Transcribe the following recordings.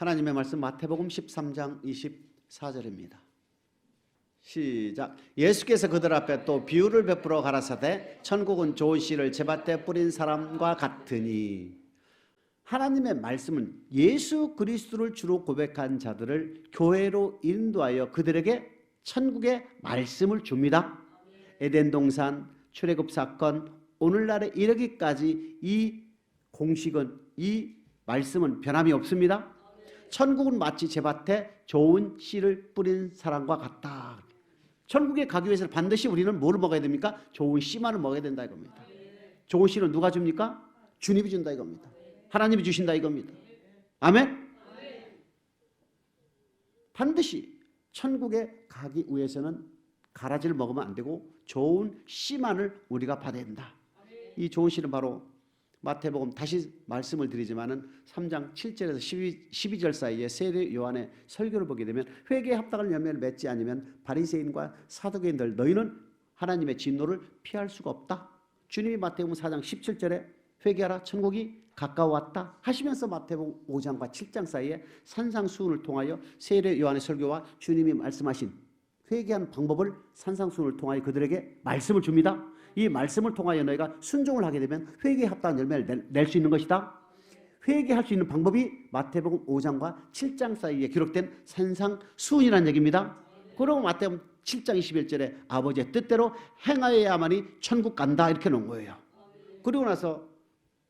하나님의 말씀 마태복음 13장 24절입니다. 시작. 예수께서 그들 앞에 또 비유를 베풀어 가라사대 천국은 좋은 씨를 제밭에 뿌린 사람과 같으니 하나님의 말씀은 예수 그리스도를 주로 고백한 자들을 교회로 인도하여 그들에게 천국의 말씀을 줍니다. 에덴 동산 출애굽 사건 오늘날에 이르기까지 이 공식은 이 말씀은 변함이 없습니다. 천국은 마치 제밭에 좋은 씨를 뿌린 사람과 같다. 천국에 가기 위해서는 반드시 우리는 뭐를 먹어야 됩니까? 좋은 씨만을 먹어야 된다 이겁니다. 좋은 씨는 누가 줍니까? 주님이 준다 이겁니다. 하나님이 주신다 이겁니다. 아멘. 반드시 천국에 가기 위해서는 가라지를 먹으면 안 되고 좋은 씨만을 우리가 받아야 된다. 이 좋은 씨는 바로 마태복음 다시 말씀을 드리지만은 3장 7절에서 12, 12절 사이에 세례 요한의 설교를 보게 되면 회개에 합당한 열매를 맺지 않으면 바리새인과 사두개인들 너희는 하나님의 진노를 피할 수가 없다. 주님이 마태복음 4장 17절에 회개하라 천국이 가까워왔다 하시면서 마태복음 5장과 7장 사이에 산상수훈을 통하여 세례 요한의 설교와 주님이 말씀하신 회개한 방법을 산상수훈을 통하여 그들에게 말씀을 줍니다. 이 말씀을 통하여 너희가 순종을 하게 되면 회개에 합당한 열매를 낼 수 있는 것이다. 회개할 수 있는 방법이 마태복음 5장과 7장 사이에 기록된 산상수훈이라는 얘기입니다. 그리고 마태복음 7장 21절에 아버지의 뜻대로 행하여야만이 천국 간다 이렇게 놓은 거예요. 그리고 나서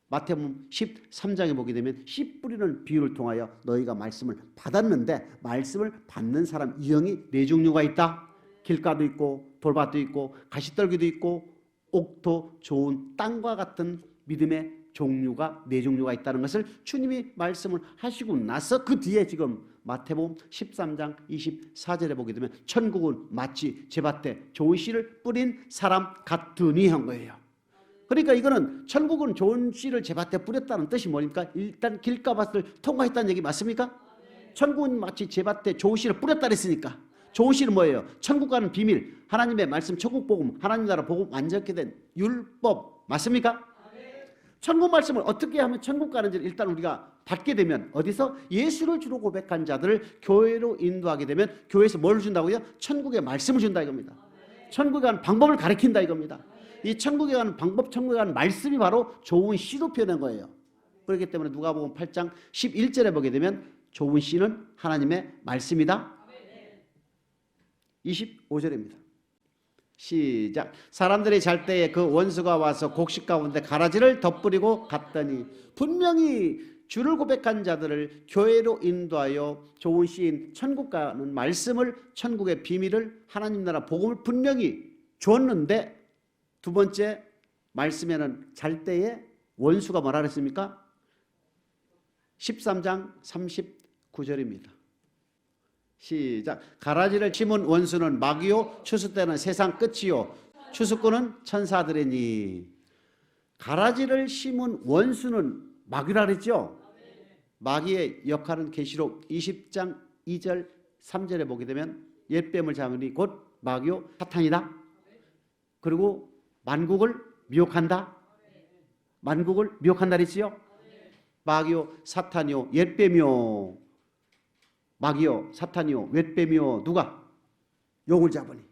마태복음 13장에 보게 되면 씨 뿌리는 비유를 통하여 너희가 말씀을 받았는데 말씀을 받는 사람 유형이 네 종류가 있다. 길가도 있고 돌밭도 있고 가시떨기도 있고 옥토 좋은 땅과 같은 믿음의 종류가 네 종류가 있다는 것을 주님이 말씀을 하시고 나서 그 뒤에 지금 마태복음 13장 24절에 보게 되면 천국은 마치 제밭에 좋은 씨를 뿌린 사람 같으니 한 거예요. 그러니까 이거는 천국은 좋은 씨를 제밭에 뿌렸다는 뜻이 뭐니까 일단 길가밭을 통과했다는 얘기 맞습니까? 천국은 마치 제밭에 좋은 씨를 뿌렸다 그랬으니까 좋은 씨는 뭐예요? 천국 가는 비밀, 하나님의 말씀, 천국 복음, 하나님 나라 복음 완전케 된 율법 맞습니까? 천국 말씀을 어떻게 하면 천국 가는지를 일단 우리가 받게 되면 어디서 예수를 주로 고백한 자들을 교회로 인도하게 되면 교회에서 뭘 준다고요? 천국의 말씀을 준다 이겁니다. 천국에 가는 방법을 가르친다 이겁니다. 이 천국에 가는 방법, 천국에 가는 말씀이 바로 좋은 씨로 표현한 거예요. 그렇기 때문에 누가복음 8장 11절에 보게 되면 좋은 씨는 하나님의 말씀이다. 25절입니다. 시작. 사람들이 잘 때에 그 원수가 와서 곡식 가운데 가라지를 덧뿌리고 갔더니 분명히 주를 고백한 자들을 교회로 인도하여 좋은 씨인 천국 가는 말씀을 천국의 비밀을 하나님 나라 복음을 분명히 줬는데 두 번째 말씀에는 잘 때에 원수가 뭐라 그랬습니까? 13장 39절입니다. 시작. 가라지를 심은 원수는 마귀요 추수 때는 세상 끝이요 추수꾼은 천사들이니 가라지를 심은 원수는 마귀라 그랬죠. 마귀의 역할은 계시록 20장 2절 3절에 보게 되면 옛뱀을 잡으니 곧 마귀요 사탄이다. 그리고 만국을 미혹한다. 만국을 미혹한다 그랬지요. 마귀요 사탄이요 옛뱀이요 마귀요 사탄이요 웻뱀이요 누가? 용을 잡으니.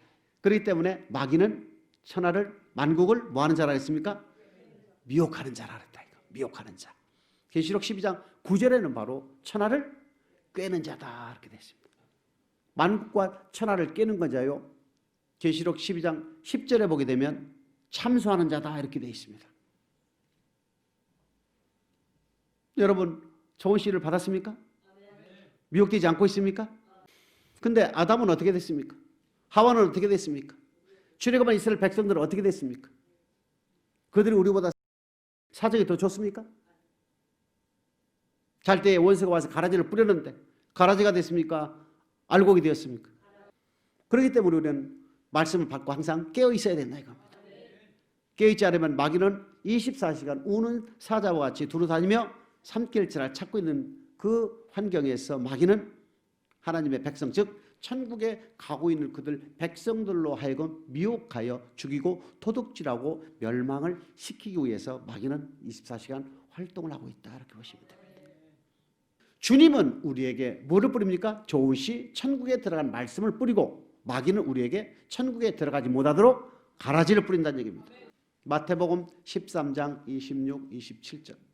그렇기 때문에 마귀는 천하를 만국을 뭐 하는 자라 했습니까? 미혹하는 자라 그랬다 이거. 미혹하는 자. 계시록 12장 9절에는 바로 천하를 꿰는 자다 이렇게 됐습니다. 만국과 천하를 깨는 거자요. 계시록 12장 10절에 보게 되면 참수하는 자다 이렇게 되어 있습니다. 여러분 좋은 씨를 받았습니까? 미혹되지 않고 있습니까? 근데 아담은 어떻게 됐습니까? 하와는 어떻게 됐습니까? 출애굽한 이스라엘 백성들은 어떻게 됐습니까? 그들이 우리보다 사정이 더 좋습니까? 잘 때 원수가 와서 가라지를 뿌렸는데 가라지가 됐습니까? 알곡이 되었습니까? 그렇기 때문에 우리는 말씀을 받고 항상 깨어 있어야 된다 이겁니다. 깨어 있지 않으면 마귀는 24시간 우는 사자와 같이 두루 다니며 삼킬지를 찾고 있는 그 환경에서 마귀는 하나님의 백성 즉 천국에 가고 있는 그들 백성들로 하여금 미혹하여 죽이고 도둑질하고 멸망을 시키기 위해서 마귀는 24시간 활동을 하고 있다 이렇게 보시면 됩니다. 주님은 우리에게 뭐를 뿌립니까? 좋은 씨, 천국에 들어간 말씀을 뿌리고 마귀는 우리에게 천국에 들어가지 못하도록 가라지를 뿌린다는 얘기입니다. 마태복음 13장 26, 27절.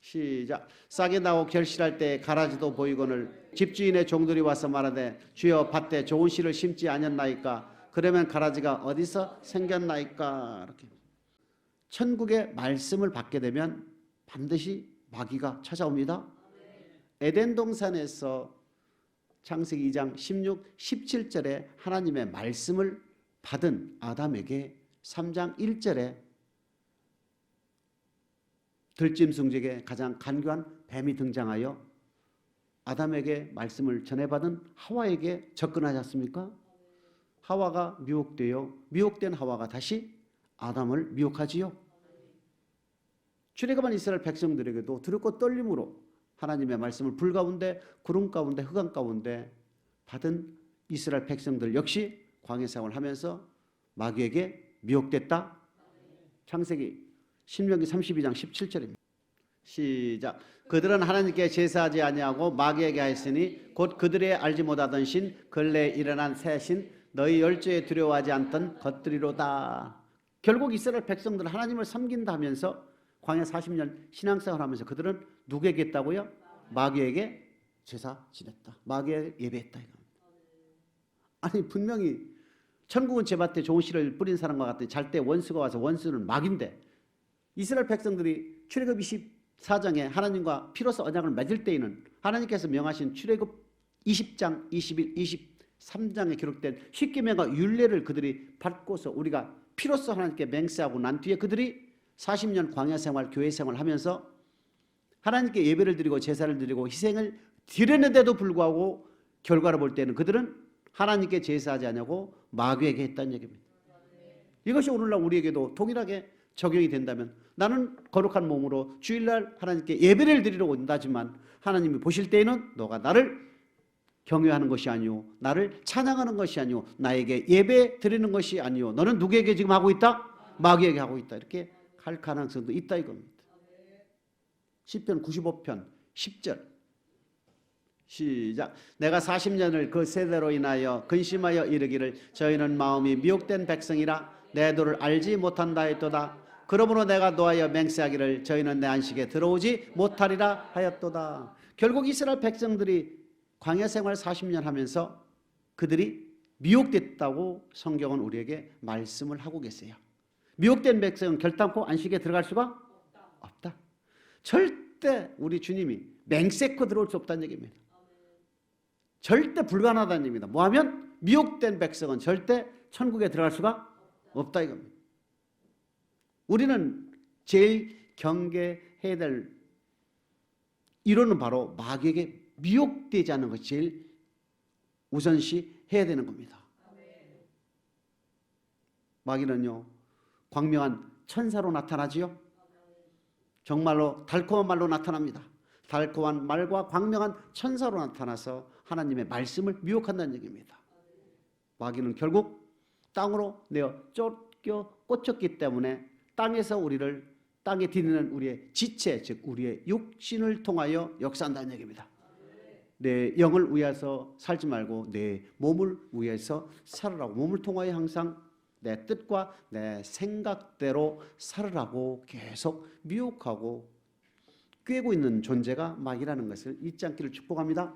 시작. 싹이 나고 결실할 때 가라지도 보이거늘 집주인의 종들이 와서 말하되 주여 밭에 좋은 씨를 심지 아니었나이까 그러면 가라지가 어디서 생겼나이까 이렇게 천국의 말씀을 받게 되면 반드시 마귀가 찾아옵니다. 에덴 동산에서 창세기 2장 16, 17절에 하나님의 말씀을 받은 아담에게 3장 1절에 들짐승적에 가장 간교한 뱀이 등장하여 아담에게 말씀을 전해받은 하와에게 접근하지 않습니까? 하와가 미혹되어 미혹된 하와가 다시 아담을 미혹하지요. 출애굽한 이스라엘 백성들에게도 두렵고 떨림으로 하나님의 말씀을 불 가운데 구름 가운데 흑암 가운데 받은 이스라엘 백성들 역시 광야 생활을 하면서 마귀에게 미혹됐다. 창세기 신명기 32장 17절입니다. 시작. 그들은 하나님께 제사하지 아니하고 마귀에게 하였으니 곧 그들의 알지 못하던 신 근래 일어난 새 신 너희 열조에 두려워하지 않던 것들이로다. 결국 이스라엘 백성들은 하나님을 섬긴다 하면서 광야 40년 신앙생활 하면서 그들은 누구에게 했다고요? 마귀에게 제사 지냈다. 마귀에 예배했다. 아니 분명히 천국은 제밭에 좋은 씨를 뿌린 사람과 같더니 잘 때 원수가 와서 원수는 마귀인데 이스라엘 백성들이 출애굽 24장에 하나님과 피로서 언약을 맺을 때에는 하나님께서 명하신 출애굽 20장, 21, 23장에 기록된 십계명과 율례를 그들이 받고서 우리가 피로서 하나님께 맹세하고 난 뒤에 그들이 40년 광야 생활, 교회 생활 하면서 하나님께 예배를 드리고 제사를 드리고 희생을 드렸는데도 불구하고 결과를 볼 때는 그들은 하나님께 제사하지 않냐고 마귀에게 했다는 얘기입니다. 이것이 오늘날 우리에게도 동일하게 적용이 된다면 나는 거룩한 몸으로 주일날 하나님께 예배를 드리러 온다지만 하나님이 보실 때에는 너가 나를 경외하는 것이 아니오 나를 찬양하는 것이 아니오 나에게 예배 드리는 것이 아니오. 너는 누구에게 지금 하고 있다? 마귀에게 하고 있다. 이렇게 할 가능성도 있다 이겁니다. 10편 95편 10절. 시작. 내가 40년을 그 세대로 인하여 근심하여 이르기를 저희는 마음이 미혹된 백성이라 내 도를 알지 못한다 했도다 그러므로 내가 노하여 맹세하기를 저희는 내 안식에 들어오지 못하리라 하였도다 결국 이스라엘 백성들이 광야 생활 40년 하면서 그들이 미혹됐다고 성경은 우리에게 말씀을 하고 계세요 미혹된 백성은 결단코 안식에 들어갈 수가 없다. 절대 우리 주님이 맹세코 들어올 수 없다는 얘기입니다. 절대 불가능하다는 얘기입니다. 뭐하면 미혹된 백성은 절대 천국에 들어갈 수가 없다 이겁니다. 우리는 제일 경계해야 될 이론은 바로 마귀에게 미혹되지 않는 것이 제일 우선시 해야 되는 겁니다. 마귀는요 광명한 천사로 나타나지요. 정말로 달콤한 말로 나타납니다. 달콤한 말과 광명한 천사로 나타나서 하나님의 말씀을 미혹한다는 얘기입니다. 마귀는 결국 땅으로 내어 쫓겨 꽂혔기 때문에 땅에서 우리를 땅에 디디는 우리의 지체 즉 우리의 육신을 통하여 역사한다는 얘기입니다. 내 영을 위해서 살지 말고 내 몸을 위해서 살으라고 몸을 통하여 항상 내 뜻과 내 생각대로 살으라고 계속 미혹하고 꿰고 있는 존재가 마귀라는 것을 잊지 않기를 축복합니다.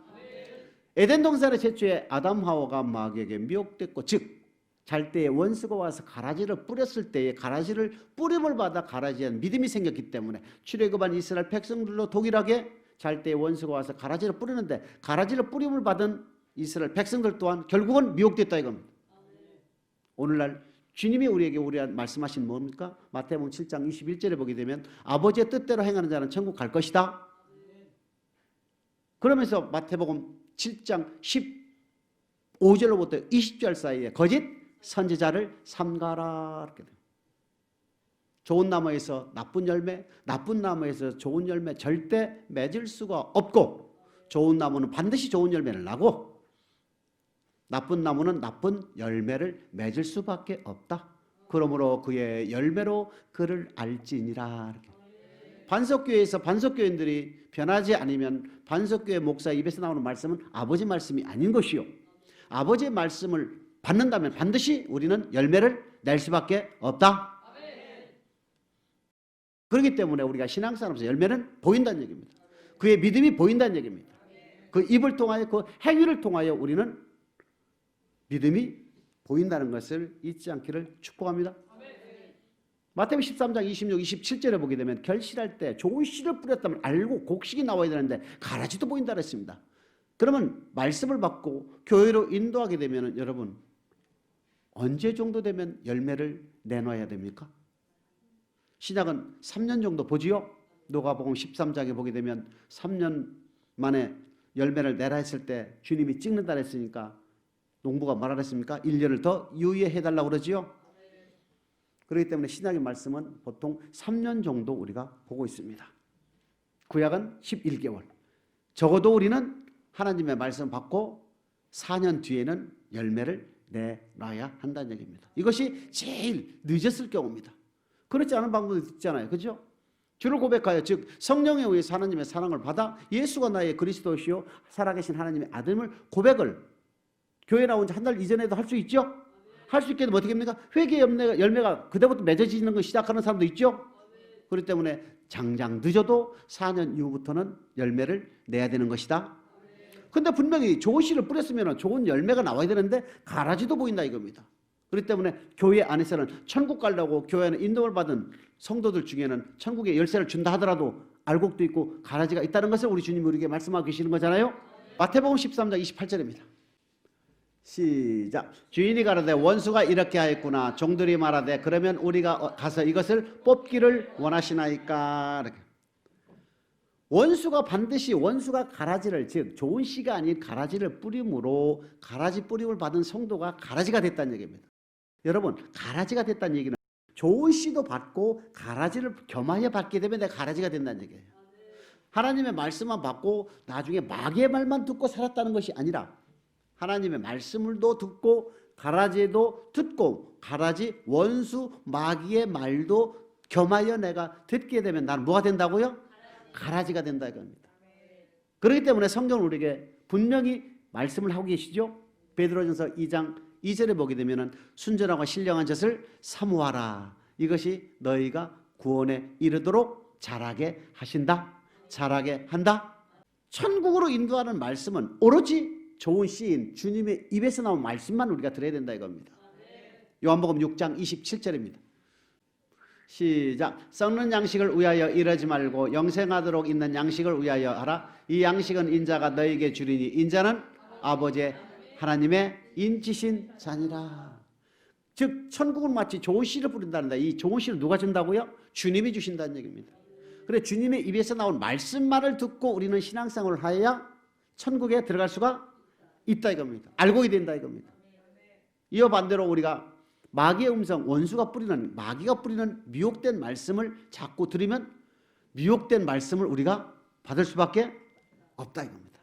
에덴 동산의 최초에 아담 하와가 마귀에게 미혹됐고 즉 잘 때에 원수가 와서 가라지를 뿌렸을 때에 가라지를 뿌림을 받아 가라지에 믿음이 생겼기 때문에 출애굽한 이스라엘 백성들도 동일하게 잘 때에 원수가 와서 가라지를 뿌리는데 가라지를 뿌림을 받은 이스라엘 백성들 또한 결국은 미혹됐다 이겁니다. 오늘날 주님이 우리에게 우리 말씀하신 뭡니까? 마태복음 7장 21절에 보게 되면 아버지의 뜻대로 행하는 자는 천국 갈 것이다. 그러면서 마태복음 7장 15절로부터 20절 사이에 거짓 선지자를 삼가라 이렇게 돼요. 좋은 나무에서 나쁜 열매, 나쁜 나무에서 좋은 열매 절대 맺을 수가 없고 좋은 나무는 반드시 좋은 열매를 나고 나쁜 나무는 나쁜 열매를 맺을 수밖에 없다. 그러므로 그의 열매로 그를 알지니라. 반석교회에서 반석교인들이 변하지 않으면 반석교회 목사 입에서 나오는 말씀은 아버지 말씀이 아닌 것이요. 아버지의 말씀을 받는다면 반드시 우리는 열매를 낼 수밖에 없다. 그렇기 때문에 우리가 신앙생활에서 열매는 보인다는 얘기입니다. 그의 믿음이 보인다는 얘기입니다. 그 입을 통하여 그 행위를 통하여 우리는 믿음이 보인다는 것을 잊지 않기를 축복합니다. 마태복음 13장 26, 27절에 보게 되면 결실할 때 좋은 씨를 뿌렸다면 알고 곡식이 나와야 되는데 가라지도 보인다 그랬습니다. 그러면 말씀을 받고 교회로 인도하게 되면 여러분 언제 정도 되면 열매를 내놔야 됩니까? 신약은 3년 정도 보지요. 노가복음 13장에 보게 되면 3년 만에 열매를 내라 했을 때 주님이 찍는다 했으니까 농부가 뭐라 그랬습니까? 1년을 더 유예해 달라고 그러지요. 그렇기 때문에 신약의 말씀은 보통 3년 정도 우리가 보고 있습니다. 구약은 11개월. 적어도 우리는 하나님의 말씀 받고 4년 뒤에는 열매를 내놔야 한다는 얘기입니다. 이것이 제일 늦었을 경우입니다. 그렇지 않은 방법도 있잖아요. 그죠? 주를 고백하여 즉 성령에 의해서 하나님의 사랑을 받아 예수가 나의 그리스도시요 살아계신 하나님의 아들을 고백을 교회 나온 지 한 달 이전에도 할 수 있죠? 할 수 있게 되면 어떻게 됩니까? 회개 열매가, 열매가 그때부터 맺어지는 걸 시작하는 사람도 있죠? 그렇기 때문에 장장 늦어도 4년 이후부터는 열매를 내야 되는 것이다. 근데 분명히 좋은 씨를 뿌렸으면 좋은 열매가 나와야 되는데 가라지도 보인다 이겁니다. 그렇기 때문에 교회 안에서는 천국 가려고 교회 안에 인도를 받은 성도들 중에는 천국의 열쇠를 준다 하더라도 알곡도 있고 가라지가 있다는 것을 우리 주님이 우리에게 말씀하고 계시는 거잖아요. 마태복음 13장 28절입니다. 시작. 주인이 가라되 원수가 이렇게 하였구나. 종들이 말하되 그러면 우리가 어, 가서 이것을 뽑기를 원하시나이까. 이렇게. 원수가 반드시 원수가 가라지를 즉 좋은 씨가 아닌 가라지를 뿌림으로 가라지 뿌림을 받은 성도가 가라지가 됐다는 얘기입니다. 여러분 가라지가 됐다는 얘기는 좋은 씨도 받고 가라지를 겸하여 받게 되면 내가 가라지가 된다는 얘기예요. 하나님의 말씀만 받고 나중에 마귀의 말만 듣고 살았다는 것이 아니라 하나님의 말씀을도 듣고 가라지도 듣고 가라지 원수 마귀의 말도 겸하여 내가 듣게 되면 나는 뭐가 된다고요? 가라지가 된다 이겁니다. 그렇기 때문에 성경은 우리에게 분명히 말씀을 하고 계시죠. 베드로전서 2장 2절에 보게 되면은 순전하고 신령한 젖을 사모하라. 이것이 너희가 구원에 이르도록 자라게 하신다. 자라게 한다. 천국으로 인도하는 말씀은 오로지 좋은 시인 주님의 입에서 나온 말씀만 우리가 들어야 된다 이겁니다. 요한복음 6장 27절입니다. 시작. 썩는 양식을 위하여 이러지 말고 영생하도록 있는 양식을 위하여 하라. 이 양식은 인자가 너에게 주리니 인자는 아버지의 하나님의 인치신 자니라. 즉 천국은 마치 좋은 씨를 뿌린다는데 이 좋은 씨를 누가 준다고요? 주님이 주신다는 얘기입니다. 그래 주님의 입에서 나온 말씀만을 듣고 우리는 신앙생활을 하여야 천국에 들어갈 수가 있다 이겁니다. 알고 된다 이겁니다. 이어 반대로 우리가 마귀의 음성, 원수가 뿌리는 마귀가 뿌리는 미혹된 말씀을 자꾸 들으면 미혹된 말씀을 우리가 받을 수밖에 없다 이겁니다.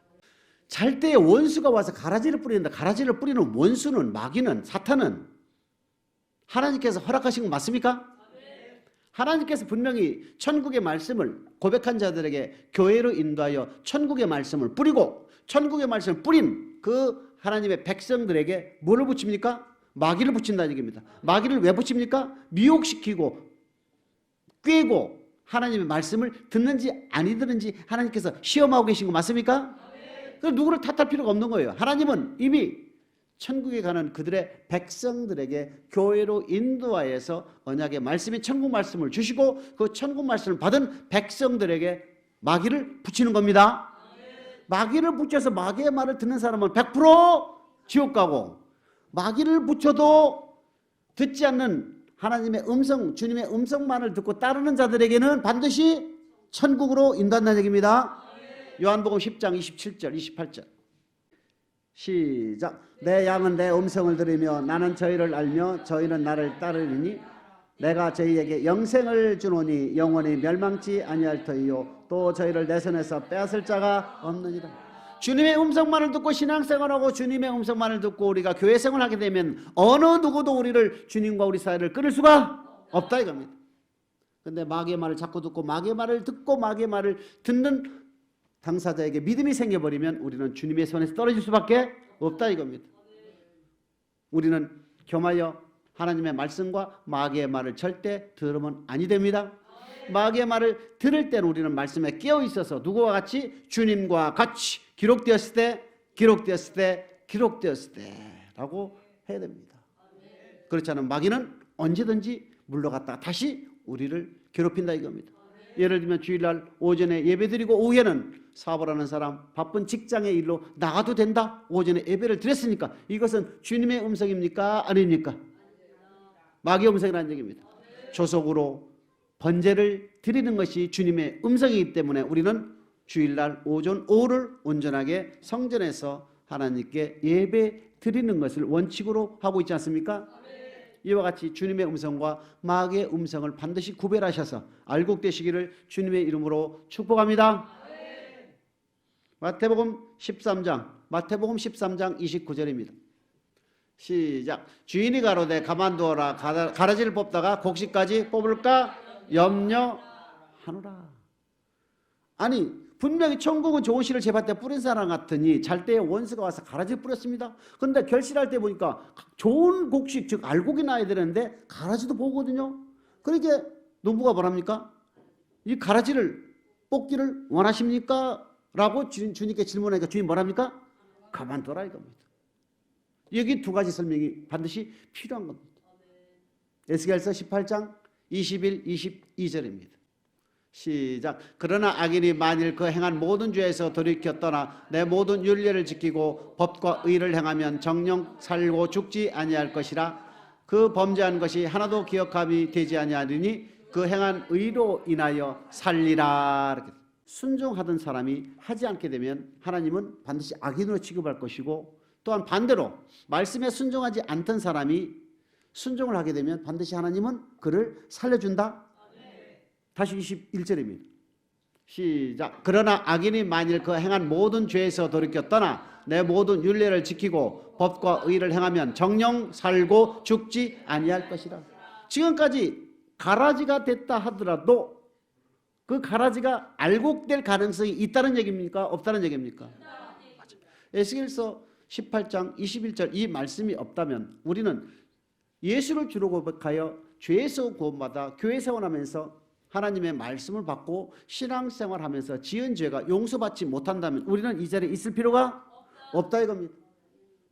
잘때 원수가 와서 가라지를 뿌리는데 가라지를 뿌리는 원수는 마귀는 사탄은 하나님께서 허락하신 거 맞습니까? 하나님께서 분명히 천국의 말씀을 고백한 자들에게 교회로 인도하여 천국의 말씀을 뿌리고 천국의 말씀을 뿌린 그 하나님의 백성들에게 뭐를 붙입니까? 마귀를 붙인다는 얘기입니다. 마귀를 왜 붙입니까? 미혹시키고 꿰고 하나님의 말씀을 듣는지 아니 듣는지 하나님께서 시험하고 계신 거 맞습니까? 그 누구를 탓할 필요가 없는 거예요. 하나님은 이미 천국에 가는 그들의 백성들에게 교회로 인도하여서 언약의 말씀이 천국 말씀을 주시고 그 천국 말씀을 받은 백성들에게 마귀를 붙이는 겁니다. 마귀를 붙여서 마귀의 말을 듣는 사람은 100% 지옥 가고 마귀를 붙여도 듣지 않는 하나님의 음성, 주님의 음성만을 듣고 따르는 자들에게는 반드시 천국으로 인도한다는 얘기입니다. 요한복음 10장 27절, 28절. 시작. 내 양은 내 음성을 들으며 나는 저희를 알며 저희는 나를 따르리니 내가 저희에게 영생을 주노니 영원히 멸망치 아니할 터이요 또 저희를 내 손에서 빼앗을 자가 없느니라. 주님의 음성만을 듣고 신앙생활하고 주님의 음성만을 듣고 우리가 교회 생활하게 되면 어느 누구도 우리를 주님과 우리 사이를 끊을 수가 없다 이겁니다. 근데 마귀의 말을 자꾸 듣고 마귀의 말을 듣고 마귀의 말을 듣는 당사자에게 믿음이 생겨버리면 우리는 주님의 손에서 떨어질 수밖에 없다 이겁니다. 우리는 겸하여 하나님의 말씀과 마귀의 말을 절대 들으면 아니 됩니다. 마귀의 말을 들을 때는 우리는 말씀에 깨어 있어서 누구와 같이 주님과 같이 기록되었을 때 기록되었을 때 기록되었을 때라고 해야 됩니다. 그렇지 않으면 마귀는 언제든지 물러갔다가 다시 우리를 괴롭힌다 이겁니다. 예를 들면 주일날 오전에 예배드리고 오후에는 사업을 하는 사람 바쁜 직장의 일로 나가도 된다. 오전에 예배를 드렸으니까 이것은 주님의 음성입니까? 아닙니까? 마귀의 음성이라는 얘기입니다. 조속으로 번제를 드리는 것이 주님의 음성이기 때문에 우리는 주일날 오전 오후를 온전하게 성전에서 하나님께 예배 드리는 것을 원칙으로 하고 있지 않습니까? 이와 같이 주님의 음성과 마귀의 음성을 반드시 구별하셔서 알곡되시기를 주님의 이름으로 축복합니다. 마태복음 13장 마태복음 13장 29절입니다. 시작. 주인이 가로되 가만두어라 가라- 가라지를 뽑다가 곡식까지 뽑을까 염려하노라. 아니 분명히 천국은 좋은 씨를 제밭에 뿌린 사람 같으니 잘 때에 원수가 와서 가라지를 뿌렸습니다. 근데 결실할 때 보니까 좋은 곡식 즉 알곡이 나야 되는데 가라지도 보거든요. 그러니까 농부가 뭐랍니까? 이 가라지를 뽑기를 원하십니까? 라고 주- 주님께 질문하니까 주님 뭐랍니까? 가만둬라 이겁니다. 여기 두 가지 설명이 반드시 필요한 겁니다. 에스겔서 18장 21, 22절입니다. 시작. 그러나 악인이 만일 그 행한 모든 죄에서 돌이켜 떠나 내 모든 윤례를 지키고 법과 의를 행하면 정령 살고 죽지 아니할 것이라 그 범죄한 것이 하나도 기억함이 되지 아니하리니 그 행한 의로 인하여 살리라. 이렇게. 순종하던 사람이 하지 않게 되면 하나님은 반드시 악인으로 취급할 것이고 또한 반대로 말씀에 순종하지 않던 사람이 순종을 하게 되면 반드시 하나님은 그를 살려준다. 다시 21절입니다. 시작. 그러나 악인이 만일 그 행한 모든 죄에서 돌이켜 떠나 내 모든 윤례를 지키고 법과 의를 행하면 정령 살고 죽지 아니할 것이라. 지금까지 가라지가 됐다 하더라도 그 가라지가 알곡될 가능성이 있다는 얘기입니까? 없다는 얘기입니까? 에스겔서 18장 21절 이 말씀이 없다면 우리는 예수를 주로 고백하여 죄에서 구원받아 교회 생활하면서 하나님의 말씀을 받고 신앙생활하면서 지은 죄가 용서받지 못한다면 우리는 이 자리에 있을 필요가 없다 이겁니다.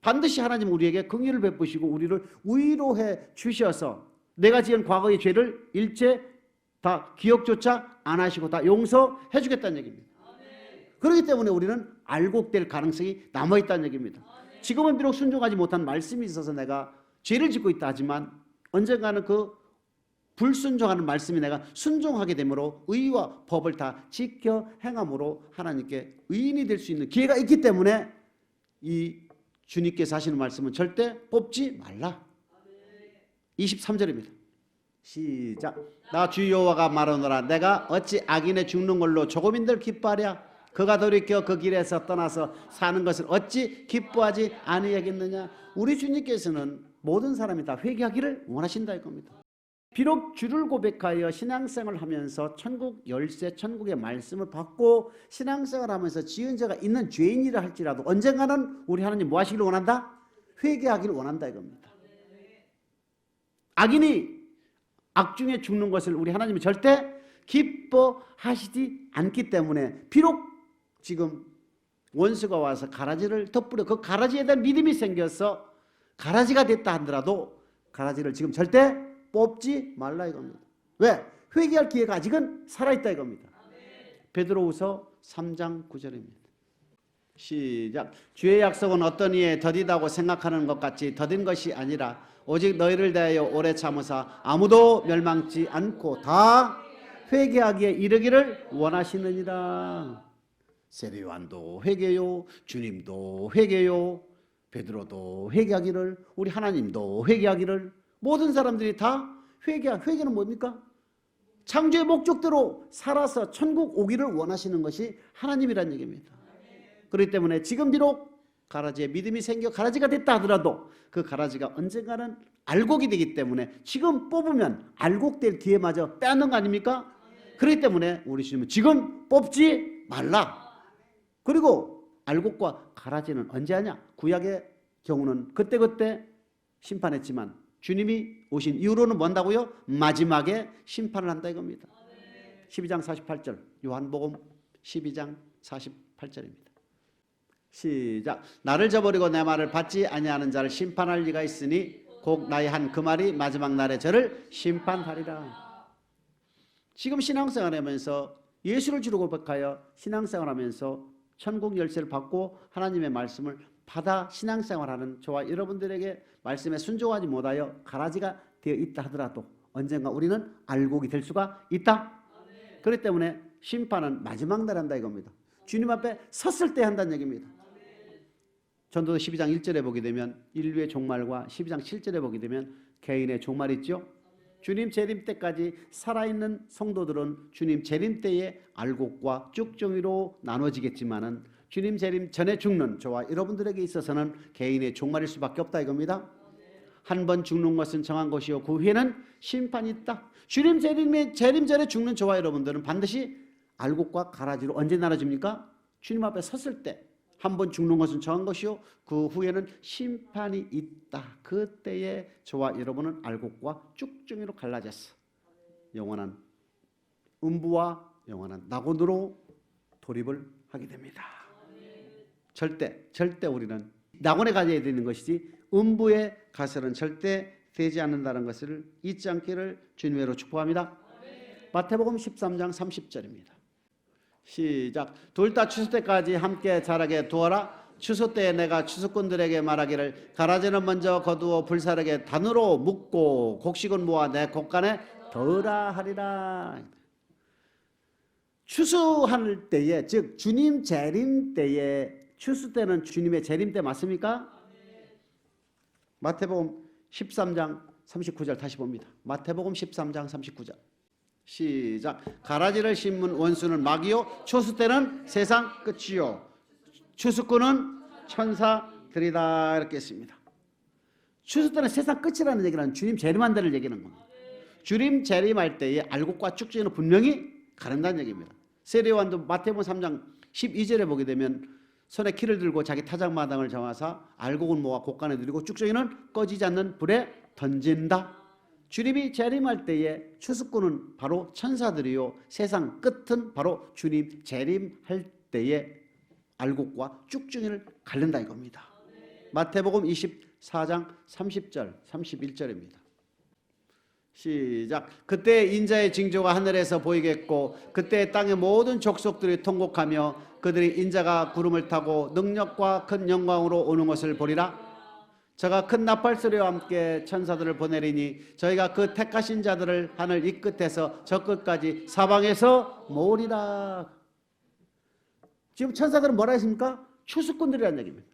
반드시 하나님 우리에게 긍휼을 베푸시고 우리를 위로해 주셔서 내가 지은 과거의 죄를 일체 다 기억조차 안 하시고 다 용서해 주겠다는 얘기입니다. 그렇기 때문에 우리는 알곡될 가능성이 남아 있다는 얘기입니다. 지금은 비록 순종하지 못한 말씀이 있어서 내가 죄를 짓고 있다 하지만 언젠가는 그 불순종하는 말씀이 내가 순종하게 되므로 의와 법을 다 지켜 행함으로 하나님께 의인이 될 수 있는 기회가 있기 때문에 이 주님께서 하시는 말씀은 절대 뽑지 말라. 23절입니다. 시작. 나 주 여호와가 말하노라 내가 어찌 악인의 죽는 걸로 조금인들 기뻐하랴 그가 돌이켜 그 길에서 떠나서 사는 것을 어찌 기뻐하지 아니하겠느냐 우리 주님께서는 모든 사람이 다 회개하기를 원하신다 이겁니다. 비록 주를 고백하여 신앙생활을 하면서 천국 열쇠 천국의 말씀을 받고 신앙생활을 하면서 지은 죄가 있는 죄인이라 할지라도 언젠가는 우리 하나님 뭐 하시기를 원한다? 회개하기를 원한다 이겁니다. 악인이 악중에 죽는 것을 우리 하나님이 절대 기뻐하시지 않기 때문에 비록 지금 원수가 와서 가라지를 덧뿌려 그 가라지에 대한 믿음이 생겨서 가라지가 됐다 하더라도 가라지를 지금 절대 뽑지 말라 이겁니다. 왜? 회개할 기회가 아직은 살아있다 이겁니다. 베드로후서 3장 9절입니다. 시작. 주의 약속은 어떤 이에 더디다고 생각하는 것 같이 더딘 것이 아니라 오직 너희를 대하여 오래 참으사 아무도 멸망치 않고 다 회개하기에 이르기를 원하시느니라. 세례요한도 회개요, 주님도 회개요, 베드로도 회개하기를, 우리 하나님도 회개하기를 모든 사람들이 다 회개. 회개는 뭡니까? 창조의 목적대로 살아서 천국 오기를 원하시는 것이 하나님이란 얘기입니다. 그렇기 때문에 지금 비록 가라지에 믿음이 생겨 가라지가 됐다 하더라도 그 가라지가 언젠가는 알곡이 되기 때문에 지금 뽑으면 알곡될 뒤에 마저 빼앗는 거 아닙니까? 그렇기 때문에 우리 주님은 지금 뽑지 말라. 그리고 알곡과 가라지는 언제 하냐? 구약의 경우는 그때그때 심판했지만 주님이 오신 이후로는 뭔다고요? 마지막에 심판을 한다 이겁니다. 12장 48절 요한복음 12장 48절입니다. 시작 나를 저버리고 내 말을 받지 아니하는 자를 심판할 리가 있으니 곧 나의 한 그 말이 마지막 날에 저를 심판하리라. 지금 신앙생활 하면서 예수를 주로 고백하여 신앙생활 하면서 천국 열쇠를 받고 하나님의 말씀을 받아 신앙생활하는 저와 여러분들에게 말씀에 순종하지 못하여 가라지가 되어 있다 하더라도 언젠가 우리는 알곡이 될 수가 있다. 그렇기 때문에 심판은 마지막 날 한다 이겁니다. 주님 앞에 섰을 때 한다는 얘기입니다. 전도서 12장 1절에 보게 되면 인류의 종말과 12장 7절에 보게 되면 개인의 종말 있죠. 주님 재림 때까지 살아있는 성도들은 주님 재림 때의 알곡과 쭉정이로 나눠지겠지만은 주님 재림 전에 죽는 저와 여러분들에게 있어서는 개인의 종말일 수밖에 없다 이겁니다. 한 번 죽는 것은 정한 것이요 그 후에는 심판이 있다. 주님 재림에 재림 전에 죽는 저와 여러분들은 반드시 알곡과 가라지로 언제 나눠집니까? 주님 앞에 섰을 때 한 번 죽는 것은 정한 것이요 그 후에는 심판이 있다. 그때에 저와 여러분은 알곡과 쭉정이로 갈라졌어. 영원한 음부와 영원한 낙원으로 돌입을 하게 됩니다. 절대 절대 우리는 낙원에 가야 되는 것이지 음부에 가서는 절대 되지 않는다는 것을 잊지 않기를 주님으로 축복합니다. 마태복음 13장 30절입니다. 시작. 둘 다 추수 때까지 함께 자라게 두어라. 추수 때에 내가 추수꾼들에게 말하기를 가라지는 먼저 거두어 불사르게 단으로 묶고 곡식은 모아 내 곡간에 덜아 하리라. 추수할 때에 즉 주님 재림 때에 추수 때는 주님의 재림 때 맞습니까? 마태복음 13장 39절 다시 봅니다. 마태복음 13장 39절. 시작. 가라지를 심은 원수는 마귀요 추수 때는 세상 끝이요 추수꾼은 천사들이다 이렇게 했습니다. 추수 때는 세상 끝이라는 얘기는 주님 재림한 데를 얘기하는 겁니다. 주님 재림할 때에 알곡과 쭉지는 분명히 가른다는 얘기입니다. 세례요한도 마태복음 3장 12절에 보게 되면 손에 키를 들고 자기 타작마당을 정하사 알곡은 모아 곡간에 들이고 쭉정이는 꺼지지 않는 불에 던진다. 주님이 재림할 때에 추수꾼은 바로 천사들이요 세상 끝은 바로 주님 재림할 때에 알곡과 쭉정이를 갈른다 이겁니다. 마태복음 24장 30절 31절입니다. 시작. 그때 인자의 징조가 하늘에서 보이겠고 그때 땅의 모든 족속들이 통곡하며 그들이 인자가 구름을 타고 능력과 큰 영광으로 오는 것을 보리라. 저가 큰 나팔 소리와 함께 천사들을 보내리니 저희가 그 택하신 자들을 하늘 이 끝에서 저 끝까지 사방에서 모으리라. 지금 천사들은 뭐라 했습니까? 추수꾼들이라는 얘기입니다.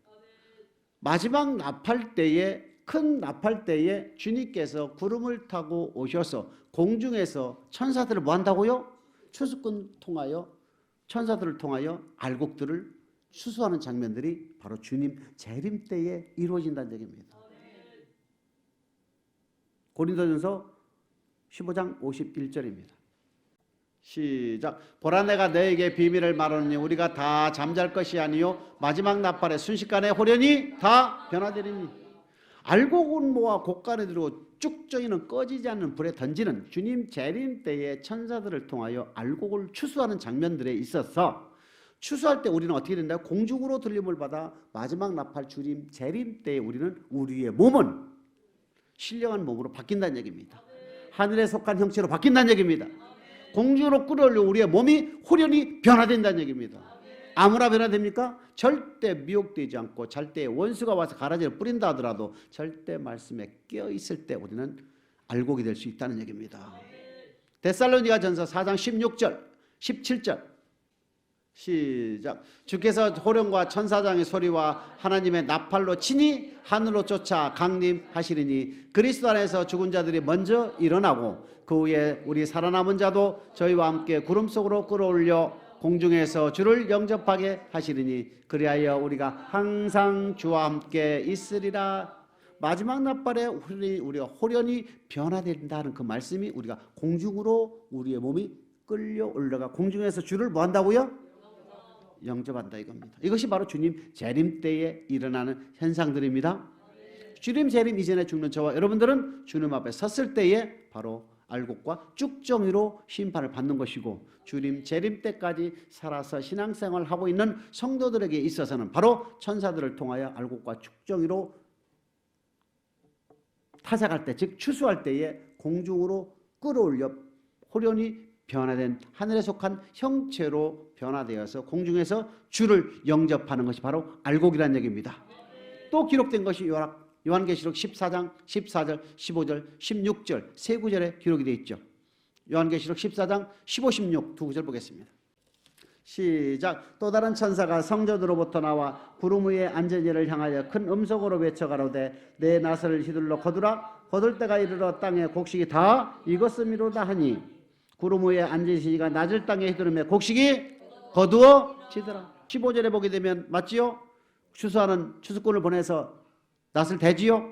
마지막 나팔 때에 큰 나팔 때에 주님께서 구름을 타고 오셔서 공중에서 천사들을 뭐 한다고요? 추수꾼 통하여 천사들을 통하여 알곡들을 수수하는 장면들이 바로 주님 재림 때에 이루어진다는 얘기입니다. 고린도전서 15장 51절입니다. 시작. 보라 내가 너에게 비밀을 말하노니 우리가 다 잠잘 것이 아니요 마지막 나팔에 순식간에 호련히 다 변화되리니 알곡은 모아 곡간에 들고 쭉정이는 꺼지지 않는 불에 던지는 주님 재림 때에 천사들을 통하여 알곡을 추수하는 장면들에 있어서 추수할 때 우리는 어떻게 된다? 공중으로 들림을 받아 마지막 나팔 주님 재림 때에 우리는 우리의 몸은 신령한 몸으로 바뀐다는 얘기입니다. 하늘에 속한 형체로 바뀐다는 얘기입니다. 공중으로 끌어올려 우리의 몸이 호련히 변화된다는 얘기입니다. 아무나 변화됩니까? 절대 미혹되지 않고 절대 원수가 와서 가라지를 뿌린다 하더라도 절대 말씀에 깨어 있을 때 우리는 알곡이 될 수 있다는 얘기입니다. 데살로니가 전서 4장 16절, 17절 시작. 주께서 호령과 천사장의 소리와 하나님의 나팔로 친히 하늘로 쫓아 강림하시리니 그리스도 안에서 죽은 자들이 먼저 일어나고 그 후에 우리 살아남은 자도 저희와 함께 구름 속으로 끌어올려 공중에서 주를 영접하게 하시리니 그리하여 우리가 항상 주와 함께 있으리라. 마지막 날발에 우리 우리가 호련히 변화된다는 그 말씀이 우리가 공중으로 우리의 몸이 끌려 올라가 공중에서 주를 뭐 한다고요? 영접한다 이겁니다. 이것이 바로 주님 재림 때에 일어나는 현상들입니다. 주님 재림 이전에 죽는 저와 여러분들은 주님 앞에 섰을 때에 바로 알곡과 쭉정이로 심판을 받는 것이고 주님 재림 때까지 살아서 신앙생활을 하고 있는 성도들에게 있어서는 바로 천사들을 통하여 알곡과 쭉정이로 타작할 때, 즉 추수할 때에 공중으로 끌어올려 호련히 변화된 하늘에 속한 형체로 변화되어서 공중에서 주를 영접하는 것이 바로 알곡이라는 얘기입니다. 또 기록된 것이 요한- 요한계시록 14장 14절, 15절, 16절 세 구절에 기록이 되어 있죠. 요한계시록 14장 15, 16 두 구절 보겠습니다. 시작. 또 다른 천사가 성전으로부터 나와 구름 위에 앉은 이를 향하여 큰 음성으로 외쳐 가로되 내 나사를 휘둘러 거두라 거둘 때가 이르러 땅에 곡식이 다 익었음이로다 하니 구름 위에 이가 낮을 땅에 휘두르며 곡식이 거두어지더라. 15절에 보게 되면 맞지요? 추수하는 추수꾼을 보내서 낫을 대지요.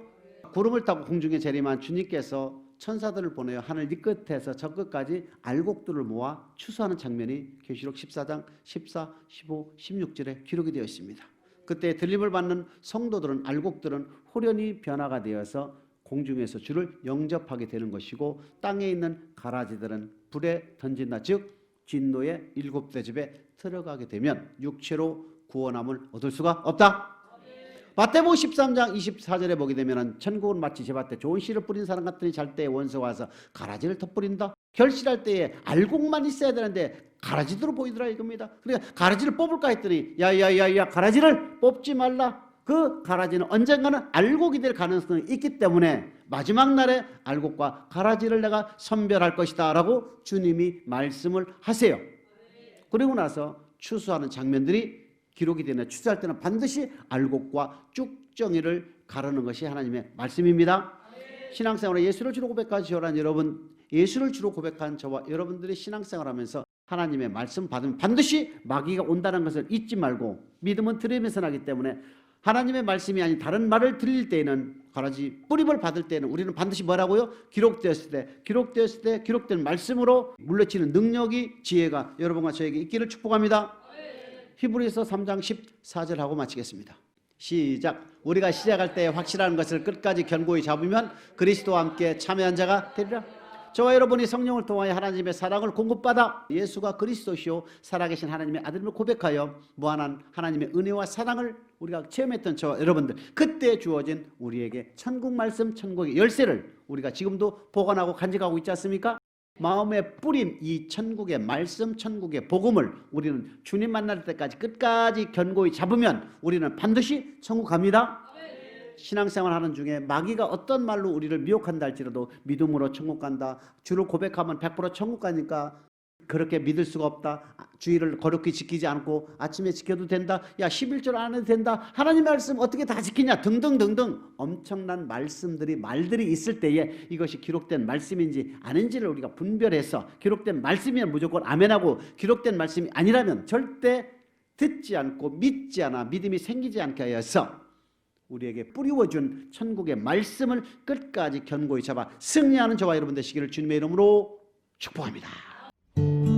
구름을 타고 공중에 재림한 주님께서 천사들을 보내어 하늘 이 끝에서 저 끝까지 알곡들을 모아 추수하는 장면이 계시록 14장 14, 15, 16절에 기록이 되어 있습니다. 그때 들림을 받는 성도들은 알곡들은 호련히 변화가 되어서 공중에서 주를 영접하게 되는 것이고 땅에 있는 가라지들은 불에 던진다 즉 진노의 일곱 대접에 들어가게 되면 육체로 구원함을 얻을 수가 없다. 마태복음 13장 24절에 보게 되면은 천국은 마치 제밭에 좋은 씨를 뿌린 사람 같으니 잘 때에 원수가 와서 가라지를 덧뿌린다. 결실할 때에 알곡만 있어야 되는데 가라지대로 보이더라 이겁니다. 그러니까 가라지를 뽑을까 했더니 야야야야 가라지를 뽑지 말라. 그 가라지는 언젠가는 알곡이 될 가능성이 있기 때문에 마지막 날에 알곡과 가라지를 내가 선별할 것이다 라고 주님이 말씀을 하세요. 그리고 나서 추수하는 장면들이 기록이 되는 추수할 때는 반드시 알곡과 쭉정이를 가르는 것이 하나님의 말씀입니다. 신앙생활에 예수를 주로 고백한 저란 여러분, 예수를 주로 고백한 저와 여러분들이 신앙생활하면서 하나님의 말씀 받으면 반드시 마귀가 온다는 것을 잊지 말고 믿음은 들으면서 나기 때문에 하나님의 말씀이 아닌 다른 말을 들릴 때에는 가라지 뿌림을 받을 때는 우리는 반드시 뭐라고요? 기록되었을 때, 기록되었을 때 기록된 말씀으로 물러치는 능력이 지혜가 여러분과 저에게 있기를 축복합니다. 히브리서 3장 14절 하고 마치겠습니다. 시작. 우리가 시작할 때 확실한 것을 끝까지 견고히 잡으면 그리스도와 함께 참여한 자가 되리라. 저와 여러분이 성령을 통하여 하나님의 사랑을 공급받아 예수가 그리스도시요 살아계신 하나님의 아들임을 고백하여 무한한 하나님의 은혜와 사랑을 우리가 체험했던 저와 여러분들 그때 주어진 우리에게 천국 말씀 천국의 열쇠를 우리가 지금도 보관하고 간직하고 있지 않습니까? 마음에 뿌린 이 천국의 말씀, 천국의 복음을 우리는 주님 만날 때까지 끝까지 견고히 잡으면 우리는 반드시 천국 갑니다. 신앙생활 하는 중에 마귀가 어떤 말로 우리를 미혹한다 할지라도 믿음으로 천국 간다. 주를 고백하면 100% 천국 가니까 그렇게 믿을 수가 없다. 아, 주의를 거룩히 지키지 않고 아침에 지켜도 된다. 야, 11절 안 해도 된다. 하나님 말씀 어떻게 다 지키냐? 등등등등 엄청난 말씀들이 말들이 있을 때에 이것이 기록된 말씀인지 아닌지를 우리가 분별해서 기록된 말씀이면 무조건 아멘하고 기록된 말씀이 아니라면 절대 듣지 않고 믿지 않아 믿음이 생기지 않게 하여서 우리에게 뿌리워준 천국의 말씀을 끝까지 견고히 잡아 승리하는 저와 여러분 되시기를 주님의 이름으로 축복합니다. Thank you.